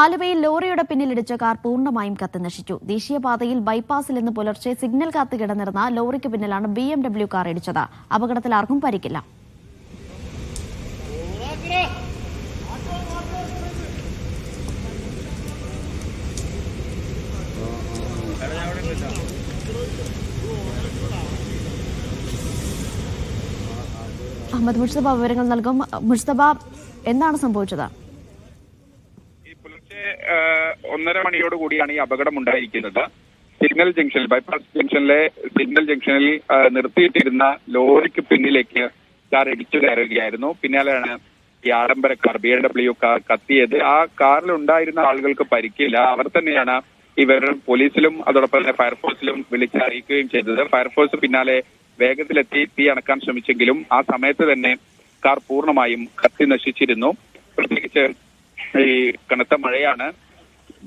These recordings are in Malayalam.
ആലുവയിൽ ലോറിയുടെ പിന്നിലിടിച്ച കാർ പൂർണമായും കത്തിനശിച്ചു ദേശീയപാതയിൽ ബൈപ്പാസിൽ നിന്ന് പുലർച്ചെ സിഗ്നൽ കാത്ത് കിടന്നിരുന്ന ലോറിക്ക് പിന്നിലാണ് ബി എം ഡബ്ല്യു കാർ ഇടിച്ചത്. അപകടത്തിൽ ആർക്കും പരിക്കില്ല. അഹമ്മദ് മുഷ്തബ വിവരങ്ങൾ നൽകും. മുഷ്തബ എന്താണ് സംഭവിച്ചത്? ഒന്നര മണിയോട് കൂടിയാണ് ഈ അപകടം ഉണ്ടായിരിക്കുന്നത്. സിഗ്നൽ ജംഗ്ഷനിൽ ബൈപ്പാസ് ജംഗ്ഷനിലെ സിഗ്നൽ ജംഗ്ഷനിൽ നിർത്തിയിട്ടിരുന്ന ലോറിക്ക് പിന്നിലേക്ക് കാർ ഇടിച്ചു കയറുകയായിരുന്നു. പിന്നാലെയാണ് ഈ ആഡംബര കാർ ബി ഡബ്ല്യു കാർ കത്തിയത്. ആ കാറിൽ ഉണ്ടായിരുന്ന ആളുകൾക്ക് പരിക്കില്ല. അവർ തന്നെയാണ് ഇവർ പോലീസിലും അതോടൊപ്പം തന്നെ ഫയർഫോഴ്സിലും വിളിച്ചറിയിക്കുകയും ചെയ്തത്. ഫയർഫോഴ്സ് പിന്നാലെ വേഗത്തിലെത്തി തീ അണക്കാൻ ശ്രമിച്ചെങ്കിലും ആ സമയത്ത് തന്നെ കാർ പൂർണമായും കത്തി നശിച്ചിരുന്നു. പ്രത്യേകിച്ച് ഈ കനത്ത മഴയാണ്.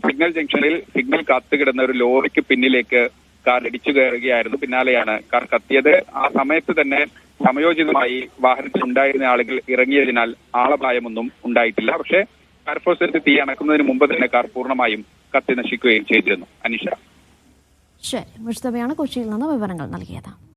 സിഗ്നൽ ജംഗ്ഷനിൽ സിഗ്നൽ കാത്തുകിടന്ന ഒരു ലോറിക്ക് പിന്നിലേക്ക് കാർ ഇടിച്ചു കയറുകയായിരുന്നു. പിന്നാലെയാണ് കാർ കത്തിയത്. ആ സമയത്ത് തന്നെ സമയോചിതമായി വാഹനത്തിൽ ഉണ്ടായിരുന്ന ആളുകൾ ഇറങ്ങിയതിനാൽ ആളപായമൊന്നും ഉണ്ടായിട്ടില്ല. പക്ഷേ ഫയർഫോഴ്സ് എത്തി തീ അണക്കുന്നതിന് മുമ്പ് തന്നെ കാർ പൂർണമായും കത്തി നശിക്കുകയും ചെയ്തിരുന്നു. അനിഷ. ശരി കൊച്ചിയിൽ നിന്ന് വിവരങ്ങൾ നൽകിയത്.